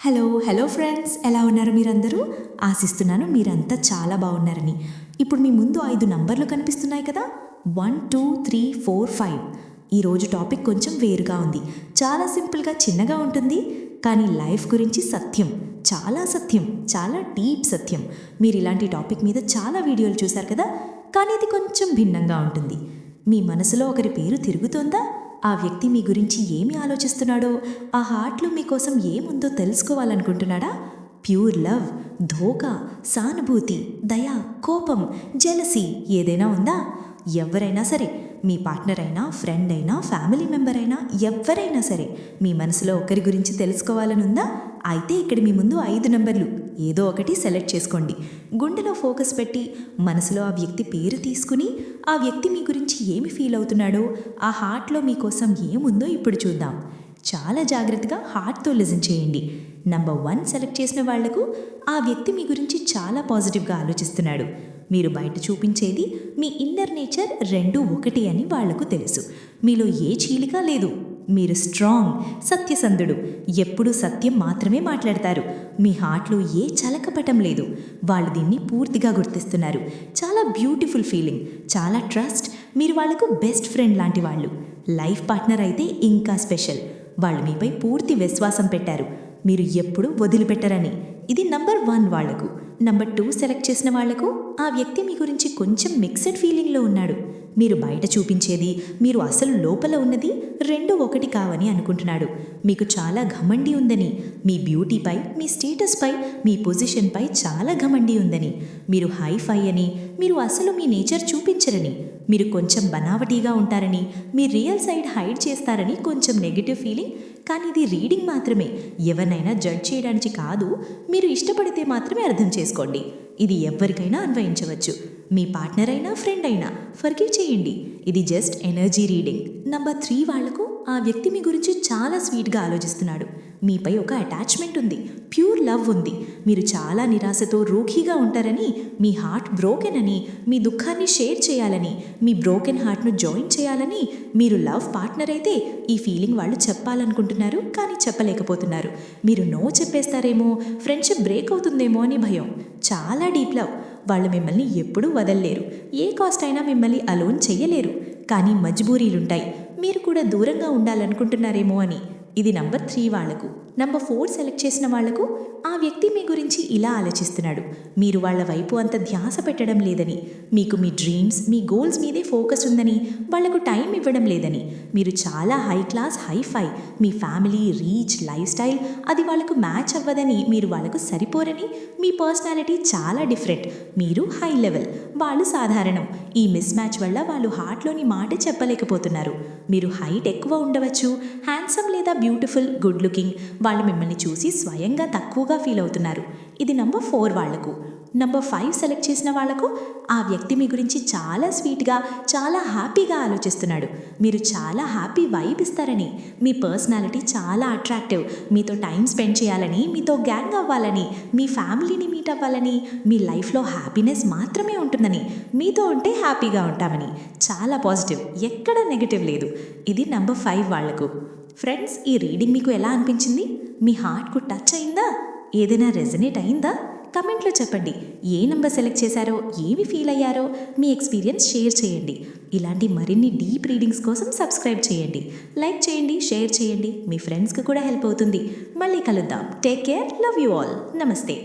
Hello hello friends ఎలా ఉన్నారు మీరందరూ? ఆశిస్తున్నాను మీరంతా చాలా బాగున్నారని. ఇప్పుడు మీ ముందు ఐదు నంబర్లు కనిపిస్తున్నాయి కదా? One two three four five ఈరోజు టాపిక్ కొంచెం వేరుగా ఉంది. చాలా సింపుల్గా చిన్నగా ఉంటుంది. కానీ లైఫ్ గురించి సత్యం. చాలా సత్యం. చాలా డీప్ సత్యం. మీరు ఇలాంటి టాపిక్ మీద చాలా వీడియోలు చూశారు కదా? కానీ ఇది కొంచెం భిన్నంగా ఉంటుంది. మీ మనసులో ఒకరి పేరు తిరుగుతోందా? ఆ వ్యక్తి మీ గురించి ఏమి ఆలోచిస్తున్నాడో ఆ హార్ట్లో మీకోసం ఏముందో తెలుసుకోవాలనుకుంటున్నాడా? ప్యూర్ లవ్ ధోకా సానుభూతి దయ కోపం జెలసీ ఏదైనా ఉందా? ఎవరైనా సరే మీ పార్ట్నర్ అయినా ఫ్రెండ్ అయినా ఫ్యామిలీ మెంబర్ అయినా ఎవరైనా సరే మీ మనసులో ఒకరి గురించి తెలుసుకోవాలని ఉందా అయితే ఇక్కడ మీ ముందు ఐదు నెంబర్లు ఏదో ఒకటి సెలెక్ట్ చేసుకోండి. గుండెలో ఫోకస్ పెట్టి మనసులో ఆ వ్యక్తి పేరు తీసుకుని ఆ వ్యక్తి మీ గురించి ఏమి ఫీల్ అవుతున్నాడో ఆ హార్ట్లో మీకోసం ఏముందో ఇప్పుడు చూద్దాం. చాలా జాగ్రత్తగా హార్ట్తో లిజన్ చేయండి. నంబర్ వన్ సెలెక్ట్ చేసిన వాళ్ళకు ఆ వ్యక్తి మీ గురించి చాలా పాజిటివ్గా ఆలోచిస్తున్నాడు. మీరు బయట చూపించేది మీ ఇన్నర్ నేచర్ రెండు ఒకటి అని వాళ్ళకు తెలుసు. మీలో ఏ చీలిక లేదు. మీరు స్ట్రాంగ్ సత్యసంధుడు. ఎప్పుడూ సత్యం మాత్రమే మాట్లాడతారు. మీ హార్ట్లో ఏ చలకపటం లేదు. వాళ్ళు దీన్ని పూర్తిగా గుర్తిస్తున్నారు. చాలా బ్యూటిఫుల్ ఫీలింగ్ చాలా ట్రస్ట్ మీరు వాళ్ళకు బెస్ట్ ఫ్రెండ్ లాంటి వాళ్ళు. లైఫ్ పార్ట్నర్ అయితే ఇంకా స్పెషల్ వాళ్ళు మీపై పూర్తి విశ్వాసం పెట్టారు. మీరు ఎప్పుడూ వదిలిపెట్టరని. ఇది నంబర్ వన్ వాళ్ళకు నంబర్ టూ సెలెక్ట్ చేసిన వాళ్ళకు ఆ వ్యక్తి మీ గురించి కొంచెం మిక్స్డ్ ఫీలింగ్లో ఉన్నాడు. మీరు బయట చూపించేది మీరు అసలు లోపల ఉన్నది రెండు ఒకటి కావని అనుకుంటున్నాడు. మీకు చాలా ఘమండి ఉందని మీ బ్యూటీపై మీ స్టేటస్పై మీ పొజిషన్పై చాలా ఘమండి ఉందని. మీరు హైఫై అని మీరు అసలు మీ నేచర్ చూపించరని. మీరు కొంచెం బనావటీగా ఉంటారని మీ రియల్ సైడ్ హైడ్ చేస్తారని కొంచెం నెగిటివ్ ఫీలింగ్ కానీ ఇది రీడింగ్ మాత్రమే. ఎవరినైనా జడ్జ్ చేయడానికి కాదు మీరు ఇష్టపడితే మాత్రమే అర్థం చేసుకోండి. ఇది ఎవరికైనా అన్వయించవచ్చు. మీ పార్ట్నర్ అయినా ఫ్రెండ్ అయినా ఫర్గివ్ చేయండి. ఇది just energy reading. Number three వాళ్ళకు ఆ వ్యక్తి మీ గురించి చాలా స్వీట్గా ఆలోచిస్తున్నాడు. మీపై ఒక అటాచ్మెంట్ ఉంది. ప్యూర్ లవ్ ఉంది. మీరు చాలా నిరాశతో రూఖీగా ఉంటారని మీ హార్ట్ బ్రోకెన్ అని మీ దుఃఖాన్ని షేర్ చేయాలని మీ బ్రోకెన్ హార్ట్ను జాయిన్ చేయాలని మీరు లవ్ పార్ట్నర్ అయితే ఈ ఫీలింగ్ వాళ్ళు చెప్పాలనుకుంటున్నారు కానీ చెప్పలేకపోతున్నారు. మీరు నో చెప్పేస్తారేమో ఫ్రెండ్షిప్ బ్రేక్ అవుతుందేమో అని భయం. చాలా డీప్ లవ్ వాళ్ళు మిమ్మల్ని ఎప్పుడూ వదల్లేరు. ఏ కాస్ట్ అయినా మిమ్మల్ని అలోన్ చెయ్యలేరు. కానీ మజ్బూరీలుంటాయి. మీరు కూడా దూరంగా ఉండాలనుకుంటున్నారేమో అని. ఇది నంబర్ త్రీ వాళ్ళకు నంబర్ ఫోర్ సెలెక్ట్ చేసిన వాళ్ళకు ఆ వ్యక్తి మీ గురించి ఇలా ఆలోచిస్తున్నాడు. మీరు వాళ్ళ వైపు అంత ధ్యాస పెట్టడం లేదని మీకు మీ డ్రీమ్స్ మీ గోల్స్ మీదే ఫోకస్ ఉందని వాళ్ళకు టైం ఇవ్వడం లేదని మీరు చాలా హై క్లాస్ హై ఫై మీ ఫ్యామిలీ రీచ్ లైఫ్ స్టైల్ అది వాళ్ళకు మ్యాచ్ అవ్వదని మీరు వాళ్ళకు సరిపోరని మీ పర్సనాలిటీ చాలా డిఫరెంట్ మీరు హై లెవెల్ వాళ్ళు సాధారణం. ఈ మిస్ మ్యాచ్ వల్ల వాళ్ళు హార్ట్లోని మాట చెప్పలేకపోతున్నారు. మీరు హైట్ ఎక్కువ ఉండవచ్చు హ్యాండ్సమ్ లేదా బ్యూటిఫుల్ గుడ్ లుకింగ్ వాళ్ళు మిమ్మల్ని చూసి స్వయంగా తక్కువగా ఫీల్ అవుతున్నారు. ఇది నంబర్ ఫోర్ వాళ్ళకు. నంబర్ ఫైవ్ సెలెక్ట్ చేసిన వాళ్ళకు ఆ వ్యక్తి మీ గురించి చాలా స్వీట్గా చాలా హ్యాపీగా ఆలోచిస్తున్నాడు. మీరు చాలా హ్యాపీ వైబ్ ఇస్తారని మీ పర్సనాలిటీ చాలా అట్రాక్టివ్ మీతో టైం స్పెండ్ చేయాలని మీతో గ్యాంగ్ అవ్వాలని మీ ఫ్యామిలీని మీట్ అవ్వాలని మీ లైఫ్లో హ్యాపీనెస్ మాత్రమే ఉంటుందని మీతో ఉంటే హ్యాపీగా ఉంటామని. చాలా పాజిటివ్ ఎక్కడ నెగిటివ్ లేదు. ఇది నంబర్ ఫైవ్ వాళ్ళకు. ఫ్రెండ్స్ ఈ రీడింగ్ మీకు ఎలా అనిపించింది? మీ హార్ట్కు టచ్ అయిందా? ఏదైనా రెజనేట్ అయిందా? కమెంట్లో చెప్పండి. ఏ నెంబర్ సెలెక్ట్ చేశారో? ఏమి ఫీల్ అయ్యారో? మీ ఎక్స్పీరియన్స్ షేర్ చేయండి. ఇలాంటి మరిన్ని డీప్ రీడింగ్స్ కోసం సబ్స్క్రైబ్ చేయండి. లైక్ చేయండి షేర్ చేయండి. మీ ఫ్రెండ్స్కి కూడా హెల్ప్ అవుతుంది. మళ్ళీ కలుద్దాం. Take care love you all నమస్తే